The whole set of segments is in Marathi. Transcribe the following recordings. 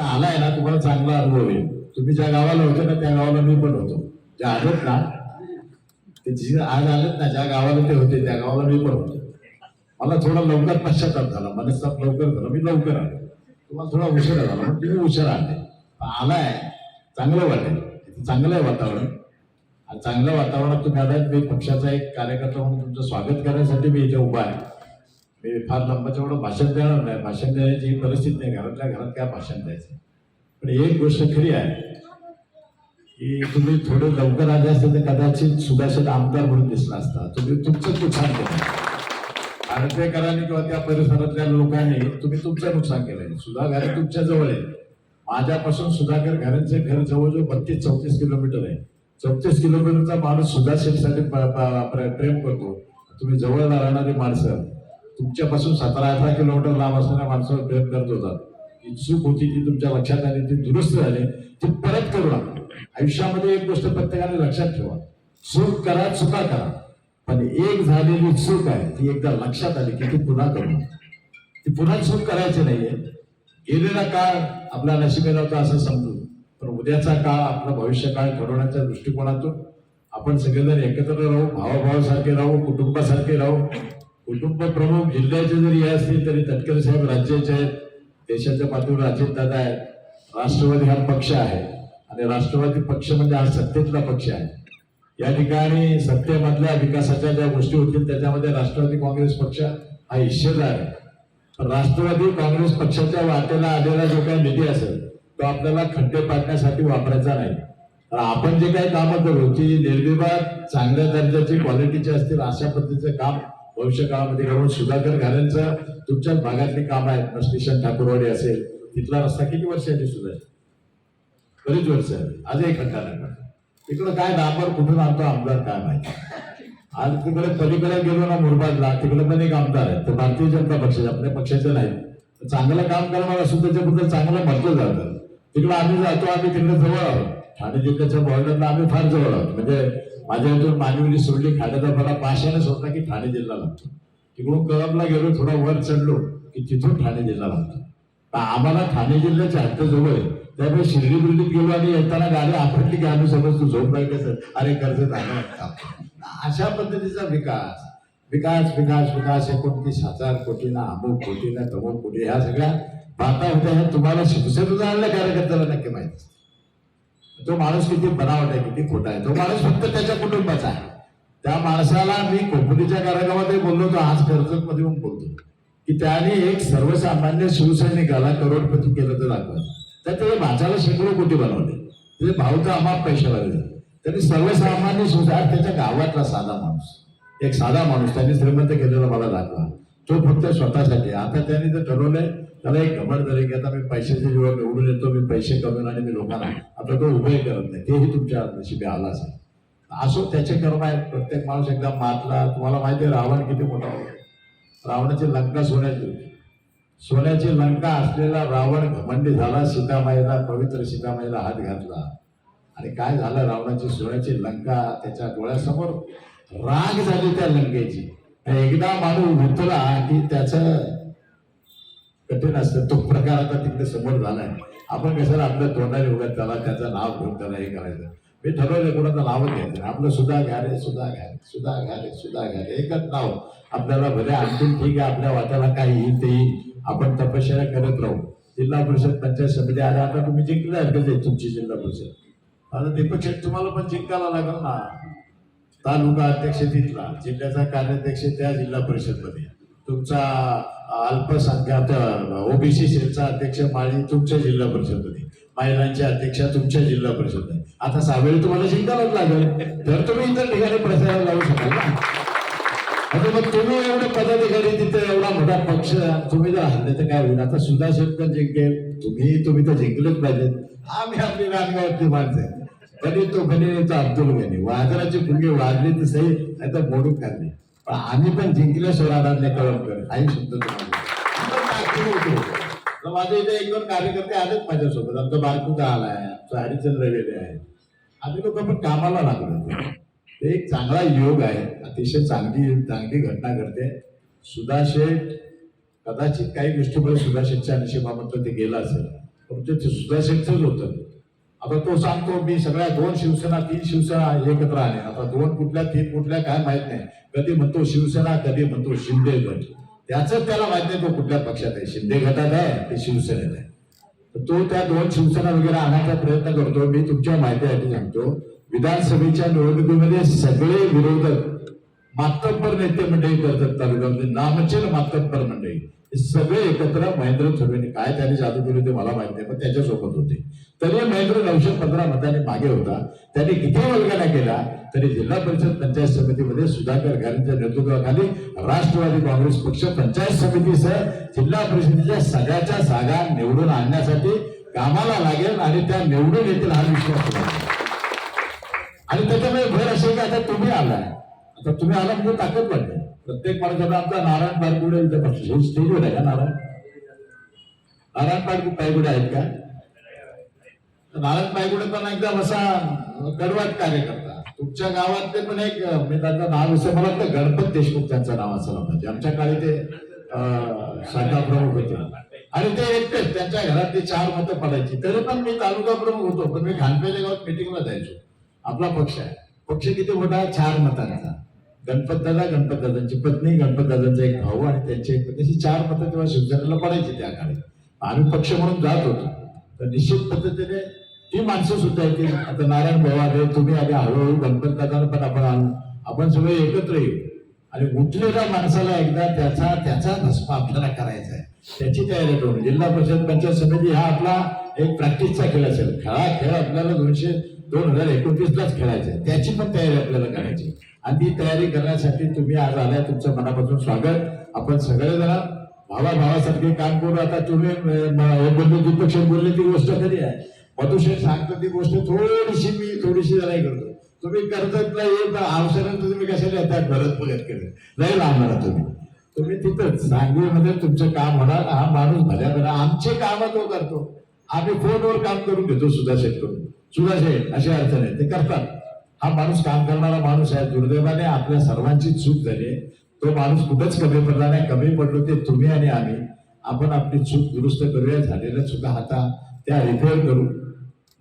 आलाय ना तुम्हाला चांगला अनुभव येईल. तुम्ही ज्या गावाला होते ना त्या गावाला मी पण होतो. ज्या आलेत ना ते जे आज आलेत ना ज्या गावाला ते होते त्या गावाला मी पण होतो. मला थोडा लवकर पश्चाताप झाला मनस्ताप लवकर झाला. मी लवकर आलो. तुम्हाला थोडा उशिरा झाला पण तुम्ही उशिरा आले. आलाय. चांगलं वाटेल. चांगलं आहे वातावरण. आणि चांगल्या वातावरणात तुम्ही आलात. मी पक्षाचा एक कार्यकर्ता म्हणून तुमचं स्वागत करण्यासाठी मी इथे उभा आहे. मी फार लंबाचं एवढं भाषण देणार नाही भाषण देण्याची ही परिस्थिती नाही. घरातल्या घरात काय भाषण द्यायचं? पण एक गोष्ट खरी आहे की तुम्ही थोडं लवकर आले असते तर कदाचित सुभाषित आमदार म्हणून दिसला असता. तुम्ही तुमचं नुकसान केलं. आडतेकरांनी किंवा त्या परिसरातल्या लोकांनी तुम्ही तुमचं नुकसान केलंय सुधाघर तुमच्या जवळ आहे. माझ्यापासून सुधाकर घरांचे घर जवळजवळ बत्तीस चौतीस किलोमीटर आहे. चौतीस किलोमीटरचा माणूस सुधाशेठसाठी प- प्रेम करतो. तुम्ही जवळ राहणारी माणसं. तुमच्यापासून सतरा अठरा किलोमीटर लांब असणाऱ्या माणसावर प्रेम करत होता. ती चूक होती ती तुमच्या लक्षात आली ती दुरुस्त झाली ती परत करू नका. आयुष्यामध्ये एक गोष्ट प्रत्येकाने लक्षात ठेवा. चूक करा चुका करा. पण एक झालेली चूक आहे ती एकदा लक्षात आली की ती पुन्हा करू ती पुन्हा चूक करायची नाहीये. गेलेला काळ आपला नशिबेला होता असं समजू पण उद्याचा काळ आपला भविष्य काळ घडवण्याच्या दृष्टिकोनातून आपण सगळेजण एकत्र राहू भावाभावासारखे राहू कुटुंबासारखे राहू. कुटुंब प्रमुख जिल्ह्याचे जरी हे असतील तरी तटकरे साहेब राज्याचे आहेत देशाच्या पातळीवर अजितदादा आहेत राष्ट्रवादी हा पक्ष आहे. आणि राष्ट्रवादी पक्ष म्हणजे हा सत्तेतला पक्ष आहे. या ठिकाणी सत्तेमधल्या विकासाच्या ज्या गोष्टी होतील त्याच्यामध्ये राष्ट्रवादी काँग्रेस पक्ष हा हिस्सेदार आहे. पण राष्ट्रवादी काँग्रेस पक्षाच्या वाटेला आलेला जो काही निधी असेल तो आपल्याला खड्डे पाडण्यासाठी वापरायचा नाही. आपण जे काही कामं करू ती निर्विवाद चांगल्या दर्जाची क्वालिटीची असतील अशा पद्धतीचं काम भविष्य काळामध्ये करून सुधाकर घरांचं तुमच्याच भागातली काम आहेत. स्टेशन ठाकूरवाडी असेल तिथला रस्ता किती वर्षाची सुधार बरीच वर्ष आहे. आजही खड्डा नाही तिकडं काय डांबर कुठून आणतो आमदार काय माहिती. आज तिकडे पलीकडे गेलो ना मुरबादला तिकडे पण एक आमदार आहे तर भारतीय जनता पक्षाचे आपल्या पक्षाचे नाही चांगलं काम करणार असून त्याच्याबद्दल चांगलं म्हटलं जातं. तिकडं आम्ही जातो आम्ही तिकडे जवळ आहोत. ठाणे जिल्ह्याच्या बॉर्डरला आम्ही फार जवळ आहोत. म्हणजे माझ्या इथून मानवली सोडली खाण्याचा मला पाशाने सोडला की ठाणे जिल्हा लागतो. तिकडून कळमला गेलो थोडा वर चढलो की तिथून ठाणे जिल्हा लागतो. तर आम्हाला ठाणे जिल्ह्याच्या हद्द जवळ आहे. त्यामुळे शिर्डी बिर्डीत गेलो आणि येताना गाडी आपटली की आम्ही समज तू झोप नाही कसं अरे कर्ज झालं अशा पद्धतीचा विकास. विकास विकास विकास. एकोणतीस हजार कोटीना अमुक कोटीना तमुक कोटी ह्या सगळ्या बाता होत्या. ह्या तुम्हाला शिवसेनेचा आणल्या कार्यकर्त्याला नक्की माहिती तो माणूस किती बनावट आहे किती खोटा आहे. तो माणूस फक्त त्याच्या कुटुंबाचा आहे. त्या माणसाला मी कोकणीच्या कार्यक्रमामध्ये बोललो होतो आज कर्जत मध्ये पण बोलतो. की त्याने एक सर्वसामान्य शिवसैनिकाला करोडपती केलं तर दाखवलं तर त्याच्या भाच्याला शेकडो कोटी बनवले. त्याचे भाऊ तर अमाप पैसे लागले त्यांनी सर्वसामान्य सुद्धा त्याच्या गावातला साधा माणूस. एक साधा माणूस त्यांनी श्रीमंत केलेला मला दाखवा. तो फक्त स्वतःसाठी आता त्यांनी तर ठरवलंय त्याला एक घमड झाली की आता मी पैशाचे जेव्हा निवडून येतो मी पैसे कमवून आणि मी लोकांना आता तो उभे करत नाही. तेही तुमच्या नशिबी आलाच आहे असो त्याचे कर्म आहेत. प्रत्येक माणूस एकदा मातला तुम्हाला माहिती आहे रावण किती मोठा होता. रावणाची लंका सोन्याची होती. सोन्याची लंका असलेला रावण घमंडी झाला सीतामाईला पवित्र सीतामाईला हात घातला. आणि काय झालं? रावणाची सोन्याची लंका त्याच्या डोळ्यासमोर राग झाली त्या लंकेची. एकदा माणूस उठला की त्याचं कठीण असतं तो प्रकार आता तिकडे समोर झालाय. आपण कशाला आपल्या तोंडाने उघड त्याला त्याचं नाव घेऊन त्याला हे करायचं? मी ठरवलं कोणाचं नावच घ्यायचं. आपलं सुद्धा घ्यारे सुद्धा घ्यारे सुद्धा घ्यारे सुद्धा घ्यारे एकच नाव. आपल्याला भले आणखीन ठीक आहे आपल्या वाट्याला काय येईल ते येईल. आपण तपश्चर्या करत राहू. जिल्हा परिषद पंचायत समिती आल्या आता तुम्ही जिंकले असेल तुमची जिल्हा परिषद. आता दीपक शेठ तुम्हाला पण जिंकायला लागेल ना. तालुका अध्यक्ष तिथला जिल्ह्याचा कार्याध्यक्ष त्या जिल्हा परिषदमध्ये. तुमचा अल्पसंख्यात ओबीसी सेलचा अध्यक्ष माळी तुमच्या जिल्हा परिषदमध्ये महिलांच्या अध्यक्ष तुमच्या जिल्हा परिषदमध्ये आता सावेळी तुम्हाला जिंकायलाच लागेल. तर तुम्ही इतर ठिकाणी प्रचाराला लावू शकाल ना. आता मग तुम्ही एवढे पदाधिकारी तिथे एवढा मोठा पक्ष तुम्ही जर हल्ले तर काय होईल? आता सुधा शेतकर जिंकेल. तुम्ही तुम्ही तर जिंकलेच पाहिजेत. आम्ही आपली रानगावची माणसं आहे कधी तो बने अब्दुल गनी. वादराची फुगे वाजले तर सही नाही तर मोडून काढली. पण आम्ही पण जिंकले राहणार कळमकर. काही शब्द तर माझे इथे एक दोन कार्यकर्ते आलेत माझ्यासोबत. आमचा बारकुदा आहे. आमचा हरिचंद्र वेले आहे आम्ही लोक पण कामाला लागलो ते एक चांगला योग आहे. अतिशय चांगली चांगली घटना घडते. सुधा कदाचित काही गोष्टीमुळे सुधा शेठच्या ते गेलं असेल. पण ते सुधा होतं. आता तो सांगतो मी सगळ्या दोन शिवसेना तीन शिवसेना एकत्र आले. आता दोन कुठल्या तीन कुठल्या काय माहीत नाही. कधी म्हणतो शिवसेना कधी म्हणतो शिंदे गट. त्याचं त्याला माहीत नाही तो कुठल्या पक्षात आहे. शिंदे गटात आहे ते शिवसेनेत आहे. तो त्या दोन शिवसेना वगैरे आणायचा प्रयत्न करतो. मी तुमच्या माहितीसाठी सांगतो. विधानसभेच्या निवडणुकीमध्ये सगळे विरोधक मातब्बर नेते मंडळी करतात तालुक्यामध्ये नामचीन मातब्बर मंडळी. हे सगळे एकत्र महेंद्र थोरवेने काय त्याने जादू केली ते मला माहीत नाही पण त्याच्यासोबत होते. तरी महेंद्र नऊशे पंधरा मताने मागे होता. त्यांनी किती वल्गना केला तरी जिल्हा परिषद पंचायत समितीमध्ये सुधाकर घालेंच्या नेतृत्वाखाली राष्ट्रवादी काँग्रेस पक्ष पंचायत समितीसह जिल्हा परिषदेच्या सगळ्याच्या जागा निवडून आणण्यासाठी कामाला लागेल आणि त्या निवडून येतील हा विश्वास आणि त्याच्यामुळे भर असेल की आता तुम्ही आलाय. आता तुम्ही आला म्हणजे ताकद वाटते प्रत्येक माणसाला आमचा नारायण पारगुडे इथे हे स्टेजवर आहे का नारायण? नारायण पारगुडे पायगुडे आहेत का? नारायण पायगुडे पण एकदम असा कडवट कार्यकर्ता. तुमच्या गावातले पण एक मी त्यांचं नाव असं मला वाटतं गणपत देशमुख त्यांचं नाव असायला पाहिजे आमच्या काळी ते शाखा प्रमुख होते. आणि ते एकटेच त्यांच्या घरात ते चार मतं पडायची. तरी पण मी तालुका प्रमुख होतो पण मी खानपेच्या गावात मिटिंगला जायचो. आपला पक्ष आहे. पक्ष किती मोठा चार मतांचा. गणपत दादा गणपत दादांची पत्नी गणपत दादांचा एक भाऊ आणि त्यांची एक पत्नी. चार मतं तेव्हा शिवसेनेला पडायची त्या काळी. आम्ही पक्ष म्हणून जात होतो. तर निश्चित पद्धतीने ती माणसं सुद्धा येतील आता नारायण भाऊ आले तुम्ही आले हळूहळू गणपतदादांना पण आपण आणू आपण सगळे एकत्र येऊ. आणि उठलेल्या माणसाला एकदा त्याचा त्याचा भस्म आपल्याला करायचा आहे. त्याची तयारी करून. जिल्हा परिषद पंचायत समिती हा आपला एक प्रॅक्टिसचा खेळ असेल. खेळा खेळ आपल्याला दोनशे दोन हजार एकोणतीस लाच खेळायचा आहे. त्याची पण तयारी आपल्याला करायची आणि ती तयारी करण्यासाठी तुम्ही आज आलाय तुमचं मनापासून स्वागत. आपण सगळे जरा भावा भावासारखे काम करू. आता तुम्ही अं, बोलले बोलले ती गोष्ट खरी आहे. मधुशेठ सांगतो ती गोष्ट थोडीशी मी थोडीशी जरा करतो. तुम्ही कर्जतला येत अवसरात तुम्ही कशाला येतात? भरत भगत कडे नाही लावणार तुम्ही. तुम्ही तिथंच सांगलीमध्ये तुमचं काम होणार. हा माणूस भल्या आमचे काम तो करतो. आम्ही फोनवर काम करून घेतो सुधा करून. सुधा शेठ अशी अडचण आहे. ते करतात. हा माणूस काम करणारा माणूस आहे. दुर्दैवाने आपल्या सर्वांची चूक झाली आहे. तो माणूस कुठंच कमी पडला नाही. कमी पडलो ते तुम्ही आणि आम्ही. आपण आपली चूक दुरुस्त करूया. झालेल्या चुका हाता त्या रिपेअर करू.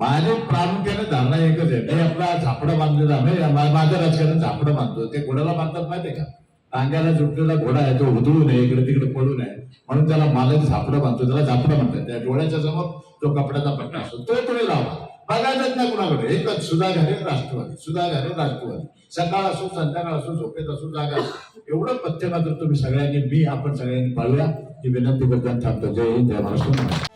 माझे प्रामुख्याने धारणा एकच आहे. मी आपला झापडं बांधलेला मी माझं राजकारण झापडं बांधतो ते घोड्याला बांधतात माहितीये का? टांग्याला जुटलेला घोडा आहे. तो उधळू नये इकडे तिकडे पडू नये म्हणून त्याला मालक झापडं बांधतो. त्याला झापडं म्हणतात. त्या डोळ्याच्या समोर तो कपड्याचा पट्टा असतो तो तुम्ही लावा. बघायचंच नाही कुणाकडे. एकच सुधा घाले राष्ट्रवादी. सुधा घाले राष्ट्रवादी. सकाळ असो संध्याकाळ असो झोपेत असो जागा असो. एवढं पथ्य मात्र तुम्ही सगळ्यांनी मी आपण सगळ्यांनी पाळूया. ही विनंती करताना थांबतो. जय हिंद जय महाराष्ट्र.